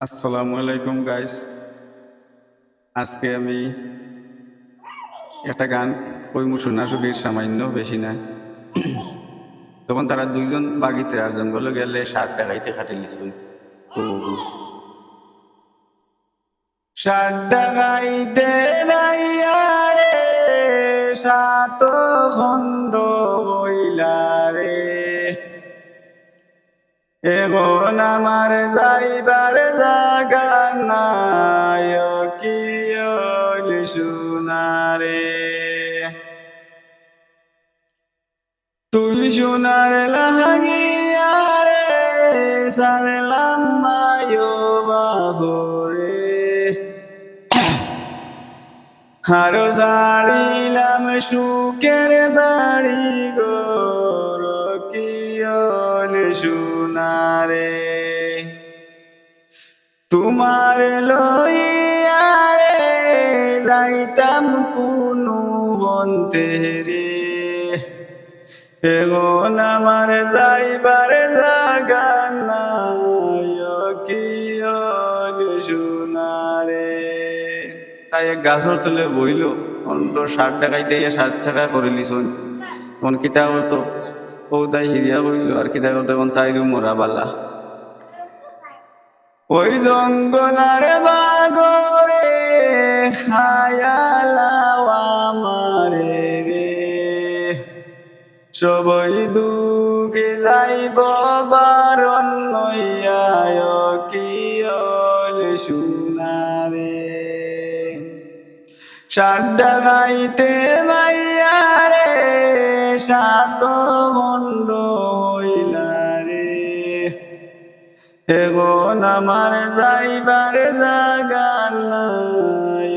আসসালামু আলাইকুম গাইস আজকে আমি একটা গান কইমু শোনা সুখীর সামান্য বেশি নাই তখন তারা দুইজন বাগিতে আর জঙ্গলে গেলে সার ডাকাইতে খাটিলিছুন তো সার ডাকাইতে সাত খণ্ড এখন আমার যাইবার জাগা নাই কি সোনারে? তুই সোনার লাগিয়ারে সারলাম মায়ো বাবরে। হারো সারিলাম সুখের বাড়ি সোনারে, তোমার লইয়ারে যাইতাম কোনো বন্তে রে। এখন আমার যাইবার জাগা নাই কিয়ল সোনারে। তাই এক গাছর তলে বইল অন্ত ষাট টাকাইতে ষাট টাকা করে লিছুন তখন কিতা করতো ও তাই হিরিয়া বইল আর কিতা করতো এখন তাইরও মরা বালা? ওই জঙ্গলার বাগরে খায়ালাওয়া মারে রে। সবই দুঃখে যাইব বারণ নইয়ায় কিয়ল সুনারে সাড্ডা গাইতে মাইয়ারে সাত বন্ড হইলারে এখন আমার যাইবার জাগা নাই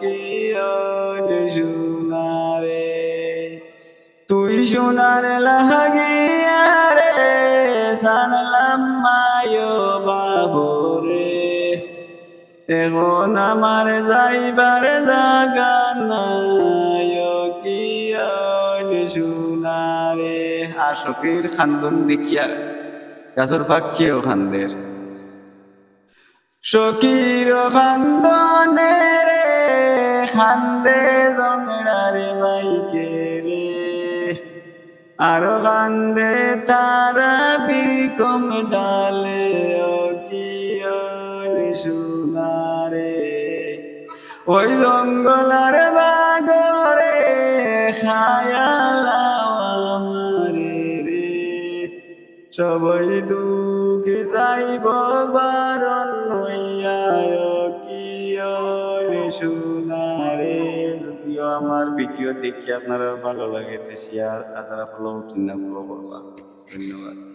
কিয়ল সুনারে তুই সোনার লাগিয়ারে সানলাম মায়ো বাবরে এখন আমার যাইবার জাগা নাই কিয়ল সোনারে আশকির খান্দন দেখিয়া গাছর পাখিও খান্দের। সকির খান্দনে রে, খান্দে জংরারে মাইকে রে। আরও কান্দে তারা বিকম ডালে কিয়লি সোনারে ওই জঙ্গলার বাগরে খায়ালাও আমারে রে সবাই দুঃখে যাইব, বারণ হইয়ায় কিয়লি সোনারে। যদিও আমার ভিডিও দেখি আপনারা ভালো লাগে শেয়ার আপনারা ফলো না ফলো করবা। ধন্যবাদ।